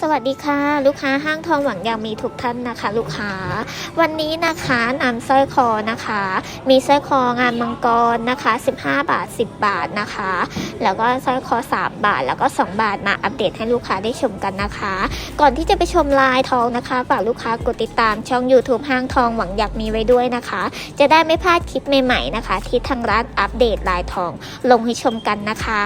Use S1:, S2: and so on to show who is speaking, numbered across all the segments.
S1: สวัสดีค่ะ ลูกค้าห้างทองหวังยางมีทุกท่านนะคะ ลูกค้า วันนี้นะคะนำสร้อยคอนะคะ มีสร้อยคองานมังกรนะคะ 15 บาท 10 บาทนะคะ แล้วก็สร้อยคอ 3 บาทแล้วก็ 2 บาทมาอัปเดตให้ลูกค้าได้ชมกันนะคะ ก่อนที่จะไปชมลายทองนะคะฝากลูกค้ากดติดตามช่อง YouTube ห้างทองหวังอยากมีไว้ด้วยนะคะ จะได้ไม่พลาดคลิปใหม่ๆนะคะ ที่ทางร้านอัปเดตลายทองลงให้ชมกันนะคะ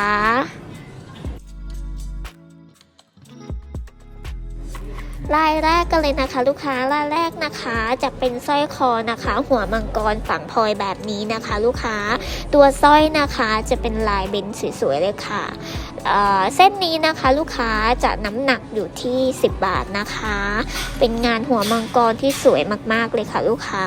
S1: ลายแรกกันเลยนะคะ ลูกค้ารายแรกนะคะ จะเป็นสร้อยคอนะคะ หัวมังกรฝังพลอยแบบนี้นะคะ ลูกค้าตัวสร้อยนะคะจะเป็นลายเบนสวยๆเลยค่ะเเส้นนี้นะคะลูกค้าจะน้ำหนักอยู่ที่ 10 บาทนะคะ เป็นงานหัวมังกรที่สวยมากๆเลยค่ะลูกค้า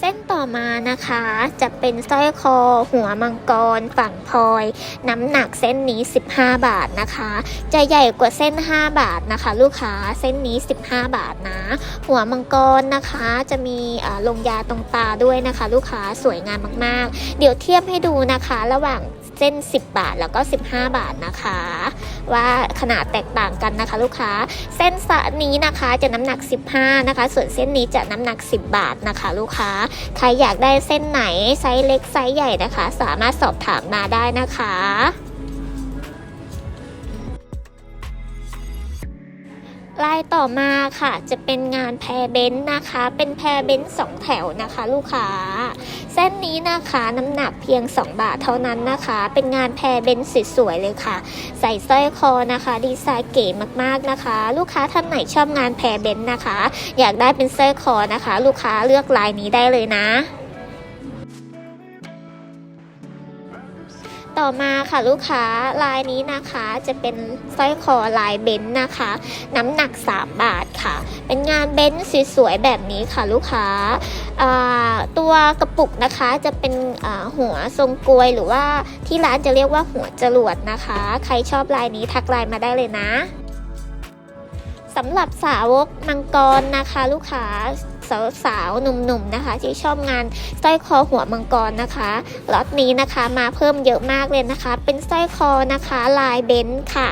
S1: เส้น ต่อมานะคะจะเป็นสร้อยคอหัวมังกรฝั่งพลอย น้ำหนักเส้นนี้ 15 บาทนะคะ จะใหญ่กว่าเส้น 5 บาทนะคะ ลูกค้าเส้นนี้ 15 บาทนะ หัวมังกรนะคะจะมีลงยาตรงตาด้วยนะคะ ลูกค้าสวยงามมากๆ เดี๋ยวเทียบให้ดูนะคะ ระหว่างเส้น 10 บาทแล้วก็ 15 บาทนะคะ ว่าขนาดแตกต่างกันนะคะ ลูกค้าเส้นสะนี้นะคะจะน้ำหนัก 15 นะคะ ส่วนเส้นนี้จะน้ำหนัก 10 บาทนะคะ ลูกค้าใครอยากได้เส้นไหนไซส์เล็กไซส์ใหญ่นะคะ สามารถสอบถามมาได้นะคะ ลายต่อมาค่ะจะเป็นงานแพรเบนซ์นะคะ เป็นแพรเบนซ์สองแถวนะคะ ลูกค้า เส้นนี้นะคะน้ำหนักเพียง 2 บาทเท่านั้นนะคะ เป็นงานแพรเบนซ์สวยๆเลยค่ะ ใส่สร้อยคอนะคะ ดีไซน์เก๋มากๆนะคะ ลูกค้าท่านไหนชอบงานแพรเบนซ์นะคะ อยากได้เป็นสร้อยคอนะคะ ลูกค้าเลือกลายนี้ได้เลยนะ ต่อมาค่ะลูกค้าลายนี้นะคะจะเป็นสร้อยคอลายเบนซ์นะคะ น้ำหนัก 3 บาทค่ะ เป็นงานเบนซ์สวยๆแบบนี้ค่ะลูกค้าตัวกระปุกนะคะจะเป็นหัวทรงกลวยหรือว่าที่ร้านจะเรียกว่าหัวจรวดนะคะ ใครชอบลายนี้ทักไลน์มาได้เลยนะสำหรับสาวกมังกรนะคะ ลูกค้า สาวๆหนุ่มๆนะคะ ที่ชอบงานสร้อยคอหัวมังกรนะคะล็อตนี้นะคะมาเพิ่มเยอะมากเลยนะคะ เป็นสร้อยคอนะคะ ลายเบนซ์ค่ะ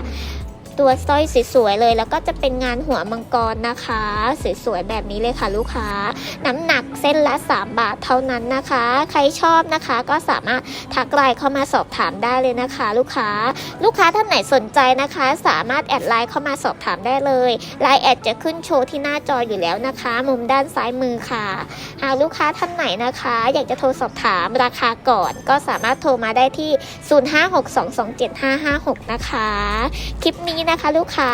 S1: ตัวสร้อยสวยๆเลย แล้วก็จะเป็นงานหัวมังกรนะคะ สวยๆแบบนี้เลยค่ะลูกค้า น้ำหนักเส้นละ 3 บาทเท่านั้นนะคะ ใครชอบนะคะก็สามารถทักไลน์เข้ามาสอบถามได้เลยนะคะ ลูกค้า ลูกค้าท่านไหนสนใจนะคะ สามารถแอดไลน์เข้ามาสอบถามได้เลยไลน์แอดจะขึ้นโชว์ที่หน้าจออยู่แล้วนะคะ มุมด้านซ้ายมือค่ะหากลูกค้าท่านไหนนะคะ อยากจะโทรสอบถามราคาก่อน ก็สามารถโทรมาได้ที่ 0562275556นะคะ คลิปนี้นะคะลูกค้า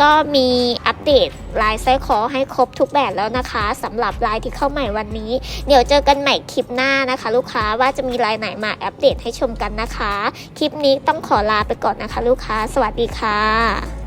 S1: ก็มีอัปเดตลายไส้คอให้ครบทุกแบบแล้วนะคะสำหรับลายที่เข้าใหม่วันนี้ เดี๋ยวเจอกันใหม่คลิปหน้านะคะ ลูกค้าว่าจะมีลายไหนมาอัปเดตให้ชมกันนะคะ คลิปนี้ต้องขอลาไปก่อนนะคะ ลูกค้า สวัสดีค่ะ